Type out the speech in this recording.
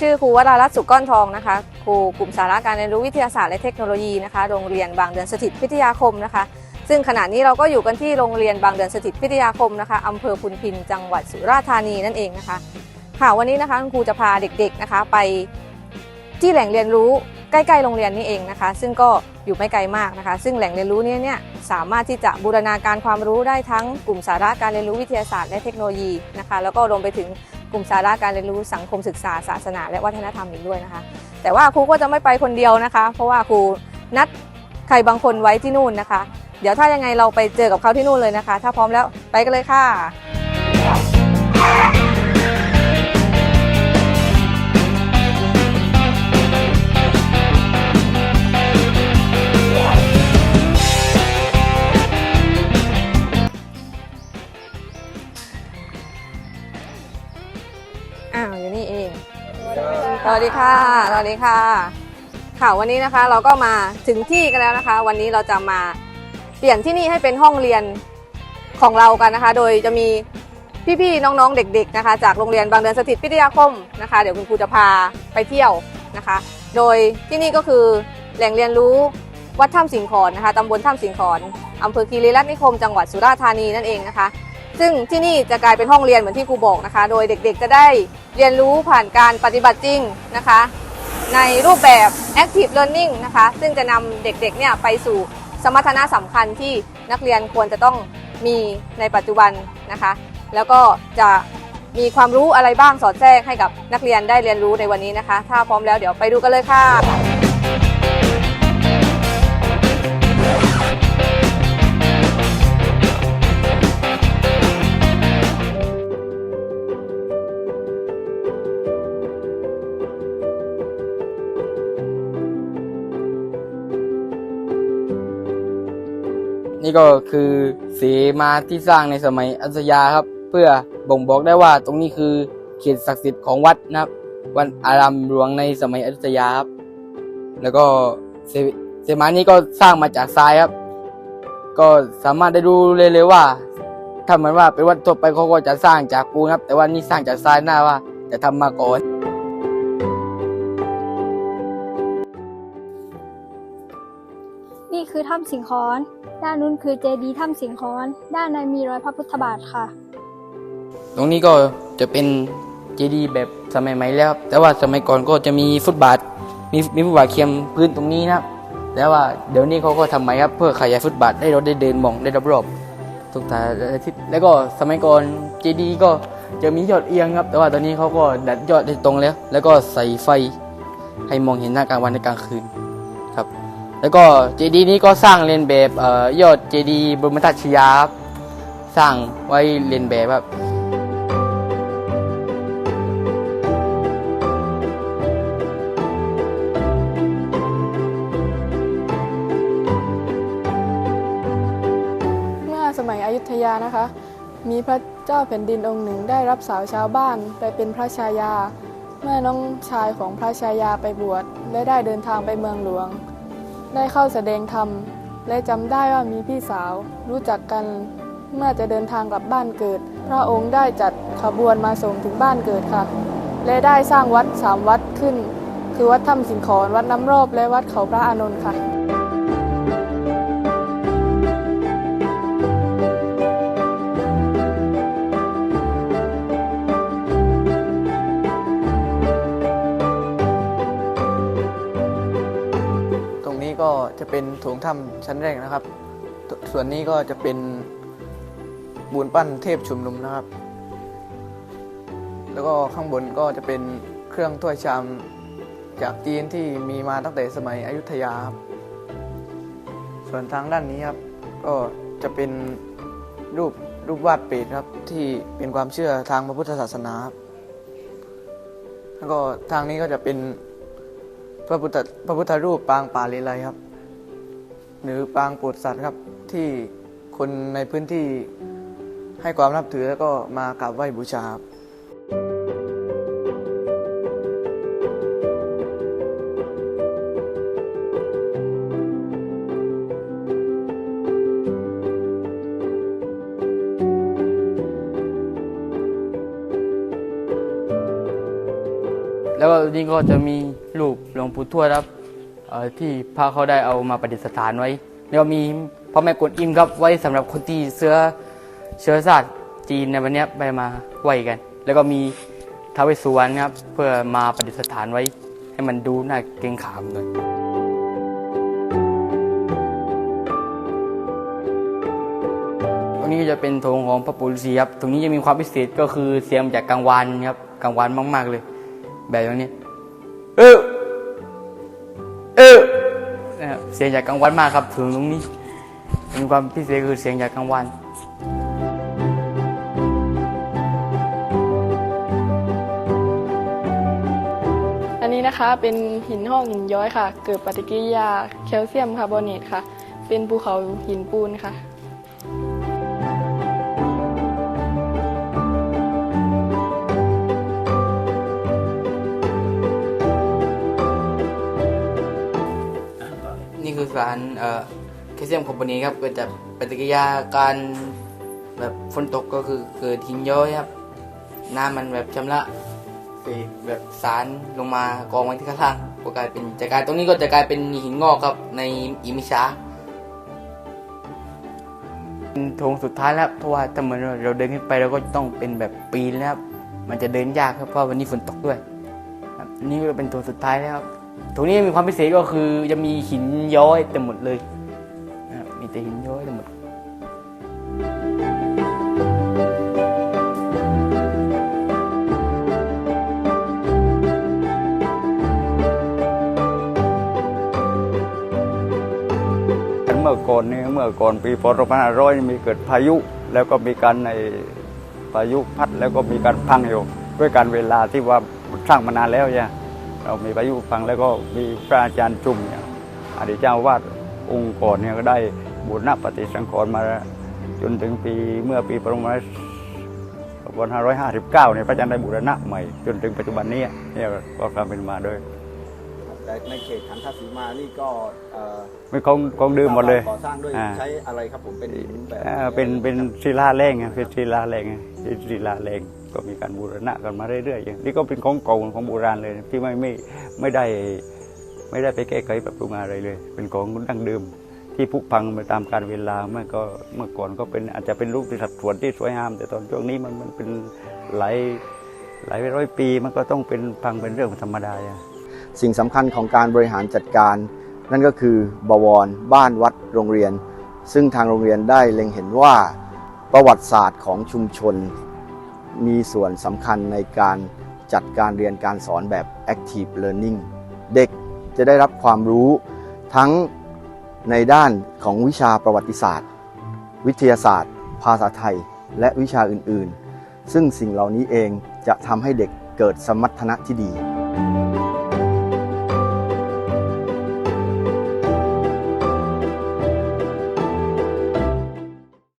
ชื่อครูวรารัตน์สุก้อนทองนะคะ ครูกลุ่มสาระการเรียนรู้วิทยาศาสตร์และเทคโนโลยีนะคะ โรงเรียนบางเดือนสถิตพิทยาคมนะคะ ซึ่งขณะนี้เราก็อยู่กันที่โรงเรียนบางเดือนสถิตพิทยาคมนะคะอำเภอพุนพิน จังหวัดสุราษฎร์ธานีนั่นเองนะคะ ค่ะวันนี้นะคะคุณครูจะพาเด็กๆนะคะ ไปที่แหล่งเรียนรู้ใกล้ๆโรงเรียนนี่เองนะคะ ซึ่งก็อยู่ไม่ไกลมากนะคะ ซึ่งแหล่งเรียนรู้เนี้เนี่ยสามารถที่จะบูรณาการความรู้ได้ทั้งกลุ่มสาระการเรียนรู้วิทยาศาสตร์และเทคโนโลยีนะคะ แล้วก็รวมไปถึง ลุ่มสาระการเรียนรู้สังคมศึกษาศาสนา และวัฒนธรรมอีกด้วยนะคะ แต่ว่าครูก็จะไม่ไปคนเดียวนะคะ เพราะว่าครูนัดใครบางคนไว้ที่นู่นนะคะ เดี๋ยวถ้ายังไงเราไปเจอกับเขาที่นู่นเลยนะคะ ถ้าพร้อมแล้วไปกันเลยค่ะ วัสดีค่ะ สวัสดีค่ะ ค่ะ วันนี้นะคะเราก็มาถึงที่กันแล้วนะคะ วันนี้เราจะมาเปลี่ยนที่นี่ให้เป็นห้องเรียนของเรากันนะคะ โดยจะมีพี่ๆ น้องๆ เด็ก ๆ นะคะ จากโรงเรียนบางเดือนสถิตพิทยาคมนะคะ เดี๋ยวคุณครูจะพาไปเที่ยวนะคะ โดยที่นี่ก็คือแหล่งเรียนรู้วัดถ้ำสิงขอนนะคะตำบลถ้ำสิงขอนอำเภอคีรีรัตน์นิคม จังหวัดสุราษฎร์ธานีนั่นเองนะคะ ซึ่งที่นี่จะกลายเป็นห้องเรียนเหมือนที่ครูบอกนะคะ โดยเด็กๆจะได้เรียนรู้ผ่านการปฏิบัติจริงนะคะ ในรูปแบบ active learning นะคะ ซึ่งจะนำเด็กๆเนี่ยไปสู่สมรรถนะสำคัญที่นักเรียนควรจะต้องมีในปัจจุบันนะคะ แล้วก็จะมีความรู้อะไรบ้างสอดแทรกให้กับนักเรียนได้เรียนรู้ในวันนี้นะคะ ถ้าพร้อมแล้วเดี๋ยวไปดูกันเลยค่ะ นี่ก็คือเสมาที่สร้างในสมัยอัสยาครับ เพื่อบ่งบอกได้ว่าตรงนี้คือเขตศักดิ์สิทธิ์ของวัดนะครับ วันอารามหลวงในสมัยอยุธยาครับ แล้วก็เสมานี้ก็สร้างมาจากทรายครับ ก็สามารถได้ดูเลยเลยว่าถ้าเหมือนว่าเป็นวัดทั่วไปเขาก็จะสร้างจากปูนครับ แต่ว่านี่สร้างจากทรายหน้าว่าจะทำมาก่อน นี่คือถ้ำสิงคอน ด้านนู้นคือเจดีย์ถ้ำสิงคอน ด้านในมีรอยพระพุทธบาทค่ะ ตรงนี้ก็จะเป็นเจดีย์แบบสมัยใหม่แล้วครับแต่ว่าสมัยก่อนก็จะมีฟุตบาท มีมีฟุตบาทเคียมพื้นตรงนี้นะครับ แต่ว่าเดี๋ยวนี้เขาก็ทำใหม่ครับเพื่อขยายฟุตบาทให้เราได้เดินมองได้รอบๆทุกทางทิศแล้วก็สมัยก่อนเจดีย์ก็จะมียอดเอียงครับ แต่ว่าตอนนี้เขาก็ดัดยอดได้ตรงแล้ว แล้วก็ใส่ไฟให้มองเห็นหน้ากลางวันและกลางคืน แล้วก็เจดีย์นี้ก็สร้างเรียนแบบเอ่อยอดเจดีย์บรมราชชยาครับสร้างไว้เรียนแบบครับเมื่อสมัยอยุธยานะคะ มีพระเจ้าแผ่นดินองค์หนึ่งได้รับสาวชาวบ้านไปเป็นพระชายา เมื่อน้องชายของพระชายาไปบวชและได้เดินทางไปเมืองหลวง ได้เข้าแสดงธรรม และจำได้ว่ามีพี่สาว รู้จักกันเมื่อจะเดินทางกลับบ้านเกิด พระองค์ได้จัดขบวนมาส่งถึงบ้านเกิดค่ะ และได้สร้างวัดสามวัดขึ้น คือวัดถ้ำสิงขอนวัดน้ำรอบและวัดเขาพระอานนท์ค่ะ จะเป็นโถงถ้ำชั้นแรกนะครับ ส่วนนี้ก็จะเป็นบูนปั้นเทพชุมนุมนะครับ แล้วก็ข้างบนก็จะเป็นเครื่องถ้วยชามจากจีนที่มีมาตั้งแต่สมัยอยุธยาครับส่วนทางด้านนี้ครับ ก็จะเป็นรูปรูปวาดเปรตครับที่เป็นความเชื่อทางพระพุทธศาสนาครับแล้วก็ทางนี้ก็จะเป็นพระพุทธพระพุทธรูปปางป่าเลไลครับ หรือปางโปรดสัตว์ครับ ที่คนในพื้นที่ให้ความนับถือแล้วก็มากราบไหว้บูชาครับแล้วก็นี่ก็จะมีรูปหลวงปู่ทวดครับ ที่พระเขาได้เอามาประดิษฐานไว้แล้วมีพระแม่กวนอิมครับไว้สำหรับคนที่เชื้อเชื้อชาติจีนในวันนี้ไปมาไหวกัน แล้วก็มีท้าวเวสสุวรรณครับเพื่อมาประดิษฐานไว้ ให้มันดูน่าเกรงขามหน่อยตรงนี้จะเป็นโถงของพระปู่ฤาษีครับตรงนี้จะมีความพิเศษก็คือเสียงจากกลางวานครับกลางวานมาก ๆเลย แบบอย่างนี้ เสียงจากกลางวันมากครับ ถึงตรงนี้มีความพิเศษคือเสียงจากกลางวันอันนี้นะคะเป็นหินห้องหินย้อยค่ะ เกิดปฏิกิริยาแคลเซียมคาร์บอเนตค่ะ เป็นภูเขาหินปูนค่ะ คือสารเอ่อแคลเซียมคาร์บอเนตครับเกิดจากปฏิกิริยาการแบบฝนตกก็คือเกิดหินย้อยครับ น้ำมันแบบชำระเศษแบบสารลงมากองไว้ที่ข้างล่างก็กลายเป็นจะกลายตรงนี้ก็จะกลายเป็นหินงอกครับในอีมิชาเป็นโถงสุดท้ายแล้วเพราะว่าถ้าเหมือนเราเดินขึ้นไปเราก็ต้องเป็นแบบปีนแล้วครับมันจะเดินยากครับเพราะวันนี้ฝนตกด้วยอันนี่ก็เป็นโถงสุดท้ายแล้วครับ ตรงนี้มีความพิเศษก็คือจะมีหินย้อยเต็มหมดเลยนะครับมีแต่หินย้อยเต็มหมดเมื่อก่อนนี้เมื่อก่อนปีพศ2500มีเกิดพายุ แล้วก็มีการในพายุพัดแล้วก็มีการพังอยู่ด้วยการเวลาที่ว่าสร้างมานานแล้วเนี่ย เรามีพายุพังแล้วก็มีพระอาจารย์จุ่มเนี่ยอดีตเจ้าวาดองค์ก่อนเนี่ยก็ได้บูรณะปฏิสังขรณ์มาจนถึงปีเมื่อปีประมาณ2559เนี่ยพระอาจารย์ได้บูรณะใหม่ จนถึงปัจจุบันนี้เนี่ยก็กลายเป็นมาโดยแต่ในเขตขันทศีมานี่ก็เอ่อไม่ของของดื่มหมดเลยก่อสร้างด้วยอ่าใช้อะไรครับผมเป็นหินแบบอ่าเป็นเป็นศิลาแรงไงเป็นศิลาแรงไงเป็นศิลาแรง ก็มีการบูรณะกันมาเรื่อยๆอย่างนี่ก็เป็นของเก่าของโบราณเลยที่ไม่ไม่ไม่ได้ไม่ได้ไปแก้ไขปรับปรุงอะไรเลย เป็นของดั้งเดิม ที่ผุพังไปตามการเวลาเมื่อก็เมื่อก่อนก็เป็นอาจจะเป็นรูปที่สัดส่วนที่สวยงาม แต่ตอนช่วงนี้มันมันเป็นหลายหลายร้อยปีมันก็ต้องเป็นพังเป็นเรื่องธรรมดาสิ่งสำคัญของการบริหารจัดการ นั่นก็คือบวร บ้านวัดโรงเรียน ซึ่งทางโรงเรียนได้เล็งเห็นว่าประวัติศาสตร์ของชุมชน มีส่วนสำคัญในการจัดการเรียนการสอนแบบ active learning เด็กจะได้รับความรู้ทั้งในด้านของวิชาประวัติศาสตร์ วิทยาศาสตร์ ภาษาไทย และวิชาอื่น ๆ ซึ่งสิ่งเหล่านี้เองจะทำให้เด็กเกิดสมรรถนะที่ดี